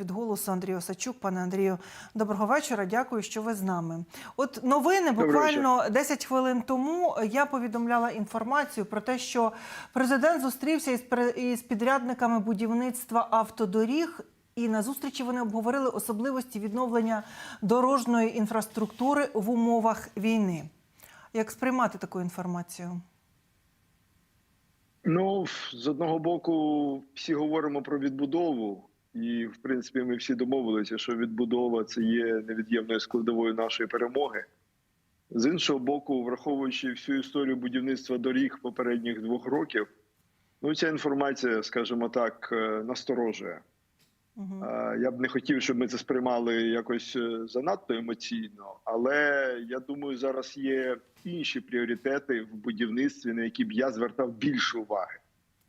від голосу Андрій Осачук. Пане Андрію, доброго вечора. Дякую, що ви з нами. От новини буквально 10 хвилин тому я повідомляла інформацію про те, що президент зустрівся із підрядниками будівництва автодоріг. І на зустрічі вони обговорили особливості відновлення дорожньої інфраструктури в умовах війни. Як сприймати таку інформацію? Ну, з одного боку, всі говоримо про відбудову, і в принципі ми всі домовилися, що відбудова це є невід'ємною складовою нашої перемоги. З іншого боку, враховуючи всю історію будівництва доріг попередніх двох років, ну ця інформація, скажімо так, е, насторожує. Угу. Я б не хотів, щоб ми це сприймали якось е, занадто емоційно, але я думаю, зараз є інші пріоритети в будівництві, на які б я звертав більше уваги.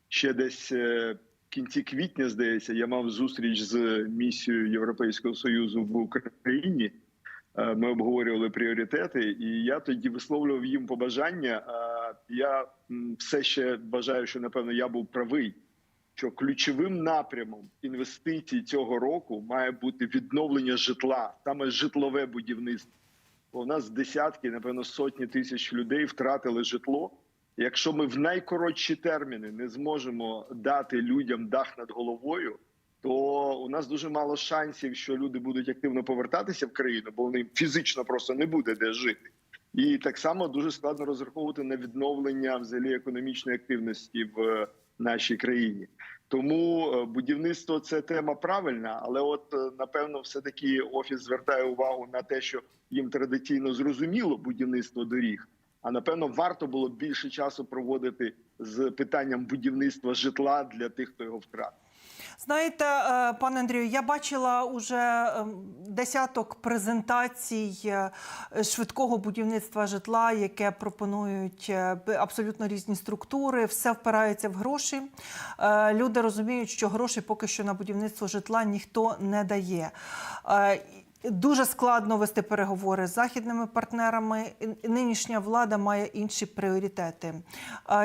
Ще десь е, кінці квітня, здається, я мав зустріч з місією Європейського союзу в Україні. Е, Ми обговорювали пріоритети, і я тоді висловлював їм побажання. Я все ще бажаю, що напевно я був правий що ключовим напрямом інвестицій цього року має бути відновлення житла, саме житлове будівництво. У нас десятки, напевно, сотні тисяч людей втратили житло. Якщо ми в найкоротші терміни не зможемо дати людям дах над головою, то у нас дуже мало шансів, що люди будуть активно повертатися в країну, бо вони фізично просто не буде де жити. І так само дуже складно розраховувати на відновлення взагалі економічної активності в е, нашій країні. Тому е, будівництво це тема правильна, але от е, напевно, все таки офіс звертає увагу на те, що їм традиційно зрозуміло будівництво доріг. А напевно, варто було більше часу проводити з питанням будівництва житла для тих, хто його втратив. Знаєте, е, пане Андрію, я бачила уже ем, десяток презентацій е, швидкого будівництва житла, яке пропонують е, абсолютно різні структури. Все впирається в гроші. Люди розуміють, що грошей поки що на будівництво житла ніхто не дає. Дуже складно вести переговори з західними партнерами. Нинішня влада має інші пріоритети.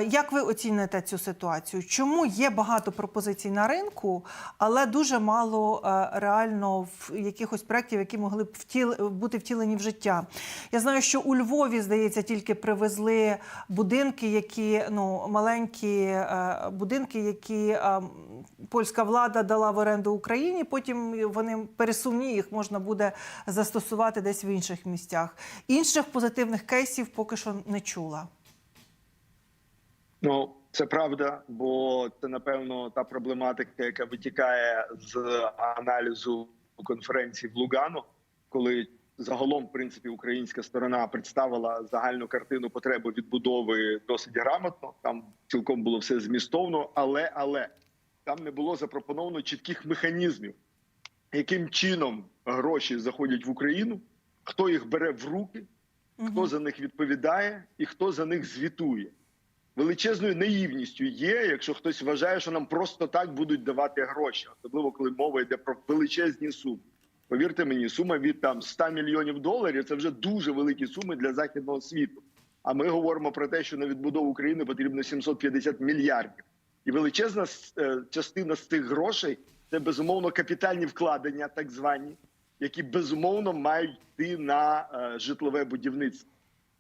Як ви оціните цю ситуацію? Чому є багато пропозицій на ринку, але дуже мало е, реально в якихось проєктів, які могли б втіл... бути втілені в життя? Я знаю, що у Львові, здається, тільки привезли будинки, які ну маленькі е, будинки, які польська влада дала в оренду Україні. Потім вони пересувні, їх можна буде застосувати десь в інших місцях. Інших позитивних кейсів поки що не чула. Ну це правда, бо це напевно та проблематика, яка витікає з аналізу конференції в Лугану, коли загалом, в принципі, українська сторона представила загальну картину потреби відбудови досить грамотно. Там цілком було все змістовно, але але там не було запропоновано чітких механізмів, яким чином гроші заходять в Україну, хто їх бере в руки, хто за них відповідає і хто за них звітує. Величезною наївністю є, якщо хтось вважає, що нам просто так будуть давати гроші, особливо коли мова йде про величезні суми. Повірте мені, сума від там 100 мільйонів доларів це вже дуже великі суми для західного світу. А ми говоримо про те, що на відбудову України потрібно 750 мільярдів, і величезна е, частина з цих грошей це безумовно капітальні вкладення, так звані, які безумовно мають йти на е, житлове будівництво.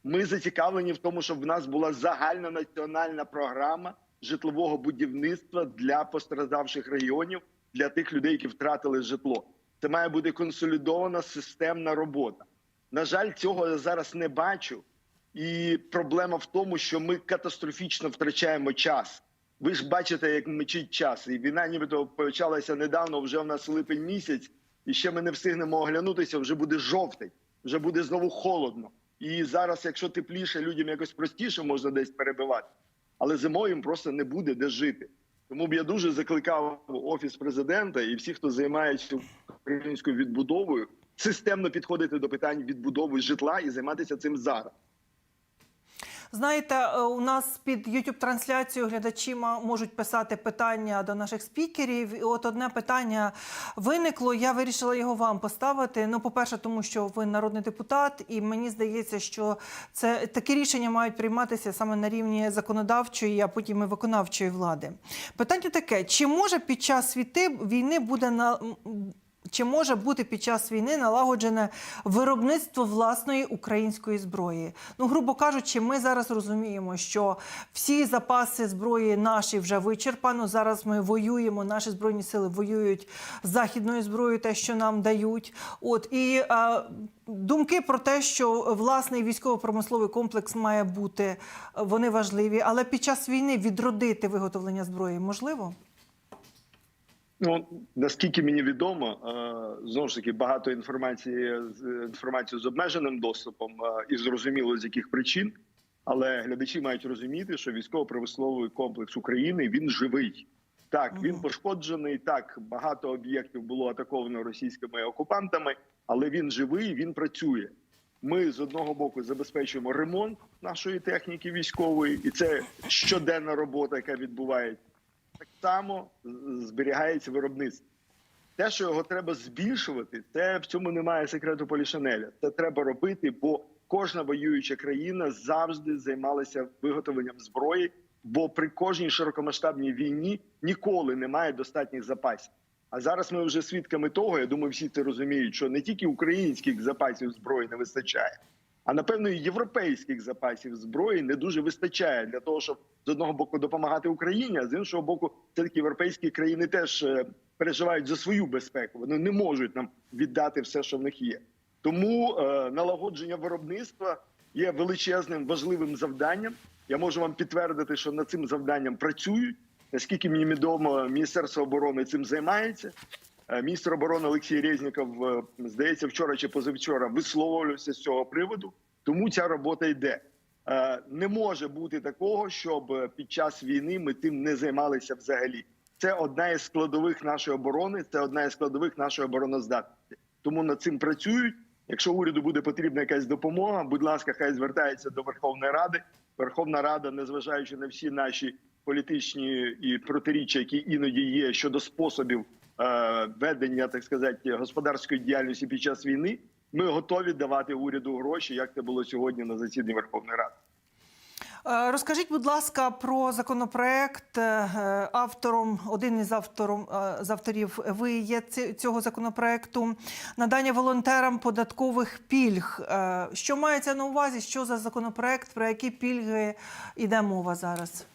Ми зацікавлені в тому, щоб в нас була загальна національна програма житлового будівництва для постраждавших регіонів, для тих людей, які втратили житло. Це має бути консолідована системна робота. На жаль, цього я зараз не бачу. І проблема в тому, що ми катастрофічно втрачаємо час. Ви ж бачите, як мчить час. І війна нібито почалася недавно, вже в нас липень місяць, і ще ми не встигнемо оглянутися, вже буде жовтень, вже буде знову холодно. І зараз, якщо тепліше, людям якось простіше можна десь перебивати, але зимою їм просто не буде де жити. Тому б я дуже закликав офіс президента і всіх, хто займається українською відбудовою, системно підходити до питань відбудови житла і займатися цим зараз. Знаєте, е, у нас під youtube трансляцією глядачі можуть писати питання до наших спікерів. І от одне питання виникло. Я вирішила його вам поставити. Ну, по-перше, тому що ви народний депутат, і мені здається, що це такі рішення мають прийматися саме на рівні законодавчої, а потім і виконавчої влади. Питання таке: чи може під час війти, війни буде на чи може бути під час війни налагоджене виробництво власної української зброї? Ну, грубо кажучи, ми зараз розуміємо, що всі запаси зброї наші вже вичерпано. Зараз ми воюємо. Наші збройні сили воюють з західною зброєю, те, що нам дають. От і е, думки про те, що власний військово-промисловий комплекс має бути, вони важливі. Але під час війни відродити виготовлення зброї можливо? Ну наскільки мені відомо, е, знову ж таки багато інформації з інформацію з обмеженим доступом е, і зрозуміло з яких причин. Але глядачі мають розуміти, що військово-промисловий комплекс України він живий. Так, він пошкоджений. Так, багато об'єктів було атаковано російськими окупантами, але він живий, він працює. Ми з одного боку забезпечуємо ремонт нашої техніки військової, і це щоденна робота, яка відбувається. Так само зберігається виробництво. Те, що його треба збільшувати, це в цьому немає секрету Полішанеля. Це треба робити, бо кожна воююча країна завжди займалася виготовленням зброї. Бо при кожній широкомасштабній війні ніколи немає достатніх запасів. А зараз ми вже свідками того. Я думаю, всі це розуміють, що не тільки українських запасів зброї не вистачає, а напевно і європейських запасів зброї не дуже вистачає для того, щоб з одного боку допомагати Україні, а з іншого боку, все таки європейські країни теж е, переживають за свою безпеку. Вони не можуть нам віддати все, що в них є. Тому е, налагодження виробництва є величезним важливим завданням. Я можу вам підтвердити, що над цим завданням працюють. Наскільки мені відомо, Міністерство оборони цим займається. Е, Міністр оборони Олексій Резніков, е, здається, вчора чи позавчора висловлювався з цього приводу. Тому ця робота йде. Е, Не може бути такого, щоб під час війни ми тим не займалися взагалі. Це одна із складових нашої оборони, це одна із складових нашої обороноздатності. Тому над цим працюють. Якщо уряду буде потрібна якась допомога, будь ласка, хай звертається до Верховної Ради. Верховна Рада, незважаючи на всі наші політичні і протиріччя, які іноді є щодо способів ведення, так сказати, господарської діяльності під час війни, ми готові давати уряду гроші, як це було сьогодні на засіданні Верховної Ради. Е, Розкажіть, будь ласка, про законопроект. Е, Автором, один із автором, е, з авторів ви є цього законопроекту. Надання волонтерам податкових пільг. Е, Що мається на увазі? Що за законопроект? Про які пільги йде мова зараз?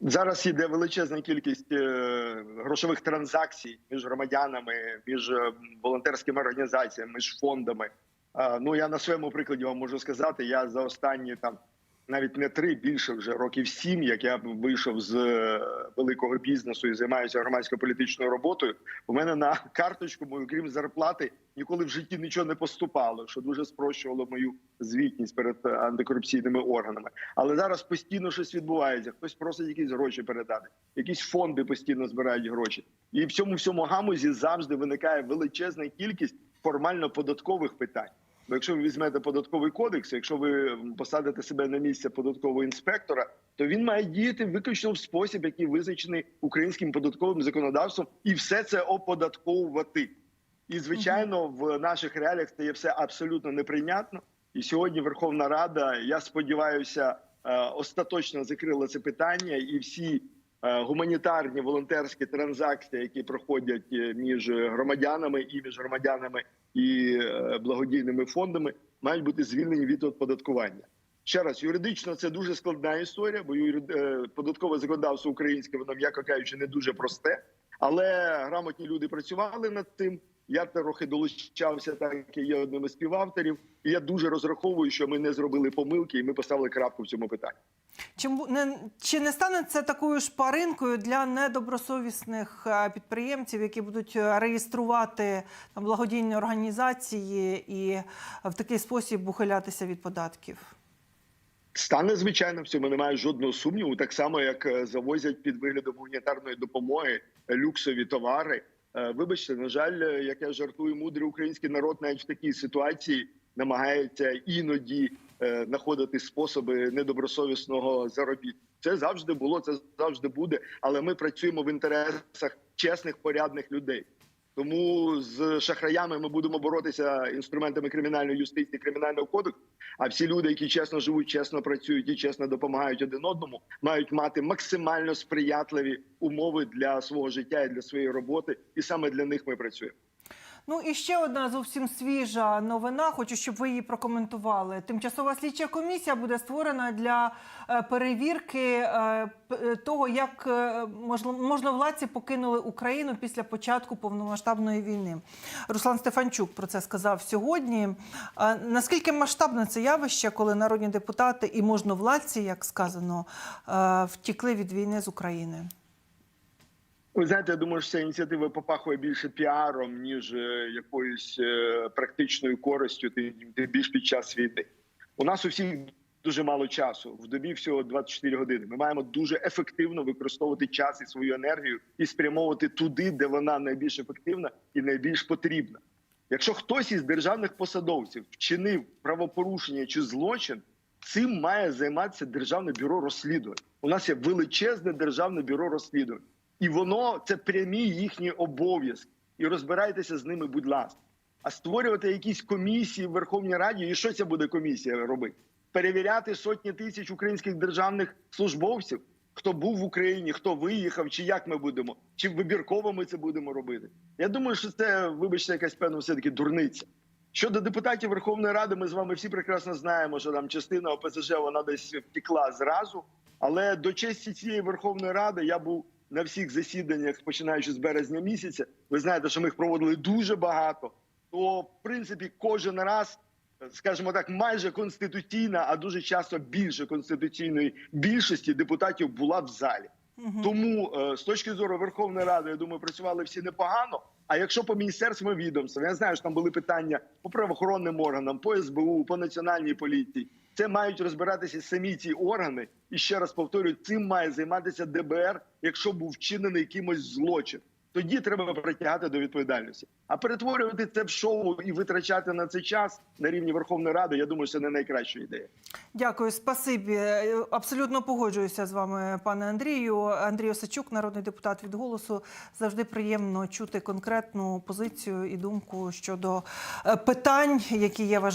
Зараз іде величезна кількість е, грошових транзакцій між громадянами, між е, волонтерськими організаціями, між фондами. Е, Ну я на своєму прикладі вам можу сказати, я за останні там навіть не три, більше вже років сім, як я вийшов з е, великого бізнесу і займаюся громадсько-політичною роботою. У мене на карточку мою, крім зарплати, ніколи в житті нічого не поступало, що дуже спрощувало мою звітність перед е, антикорупційними органами. Але зараз постійно щось відбувається. Хтось просить якісь гроші передати, якісь фонди постійно збирають гроші, і в цьому всьому гамузі завжди виникає величезна кількість формально податкових питань. Бо якщо ви візьмете податковий кодекс, якщо ви посадите себе на місце податкового інспектора, то він має діяти виключно в спосіб, який визначений українським податковим законодавством, і все це оподатковувати. І звичайно, в наших реаліях це є все абсолютно неприйнятно. І сьогодні Верховна Рада, я сподіваюся, е, остаточно закрила це питання, і всі гуманітарні волонтерські транзакції, які проходять е, між громадянами і між громадянами і е, благодійними фондами, мають бути звільнені від оподаткування. Ще раз, юридично це дуже складна історія, бо е, податкове законодавство українське, воно, м'яко кажучи, не дуже просте. Але грамотні люди працювали над цим. Я трохи долучався, так і є одним із співавторів. І я дуже розраховую, що ми не зробили помилки, і ми поставили крапку в цьому питанні. Чи, не, чи не стане це такою шпаринкою для недобросовісних е, підприємців, які будуть е, реєструвати там, благодійні організації і е, в такий спосіб ухилятися від податків? Стане звичайно в цьому немає жодного сумніву. Так само, як е, завозять під виглядом гуманітарної допомоги е, люксові товари. Е, Вибачте, на жаль, е, як я жартую, мудрий український народ навіть в такій ситуації намагається іноді е, знаходити способи недобросовісного заробітку. Це завжди було, це завжди буде. Але ми працюємо в інтересах чесних порядних людей. Тому з шахраями ми будемо боротися інструментами кримінальної юстиції, кримінального кодексу. А всі люди, які чесно живуть, чесно працюють і чесно допомагають один одному, мають мати максимально сприятливі умови для свого життя і для своєї роботи. І саме для них ми працюємо. Ну і ще одна зовсім свіжа новина. Хочу, щоб ви її прокоментували. Тимчасова слідча комісія буде створена для е, перевірки е, е, того, як можновладці покинули Україну після початку повномасштабної війни. Руслан Стефанчук про це сказав сьогодні. Наскільки масштабне це явище, коли народні депутати і можновладці, як сказано, втікли від війни з України? Ви знаєте, я думаю, що ця ініціатива попахує більше піаром, ніж е, якоюсь е, практичною користю, тим більш під час війни. У нас у всіх дуже мало часу. В добі всього 24 години. Ми маємо дуже ефективно використовувати час і свою енергію і спрямовувати туди, де вона найбільш ефективна і найбільш потрібна. Якщо хтось із державних посадовців вчинив правопорушення чи злочин, цим має займатися державне бюро розслідувань. У нас є величезне державне бюро розслідувань, і воно це прямі їхні обов'язки. І розбирайтеся з ними, будь ласка. А створювати якісь комісії в Верховній Раді, і що ця буде комісія робити? Перевіряти сотні тисяч українських державних службовців, хто був в Україні, хто виїхав, чи як ми будемо, чи вибірково ми це будемо робити. Я думаю, що це, вибачте, якась певна все таки дурниця. Щодо депутатів Верховної Ради, ми з вами всі прекрасно знаємо, що там частина ОПЗЖ вона десь втекла зразу. Але до честі цієї Верховної Ради я був на всіх засіданнях, починаючи з березня місяця. Ви знаєте, що ми їх проводили дуже багато. То, в принципі, кожен раз, скажімо так, майже конституційна, а дуже часто більше конституційної більшості депутатів була в залі. Мгм. Тому е, з точки зору Верховної Ради, я думаю, працювали всі непогано. А якщо по міністерствам і відомствам, я знаю, що там були питання по правоохоронним органам, по СБУ, по національній поліції. Це мають розбиратися самі ці органи. І ще раз повторюю, цим має займатися ДБР, якщо був вчинений якимось злочин. Тоді треба притягати до відповідальності. А перетворювати це в шоу і витрачати на це час на рівні Верховної Ради, я думаю, це не найкраща ідея. Дякую, спасибі. Абсолютно погоджуюся з вами, пане Андрію. Андрій Осачук, народний депутат від голосу. Завжди приємно чути конкретну позицію і думку щодо е, питань, які є важливими.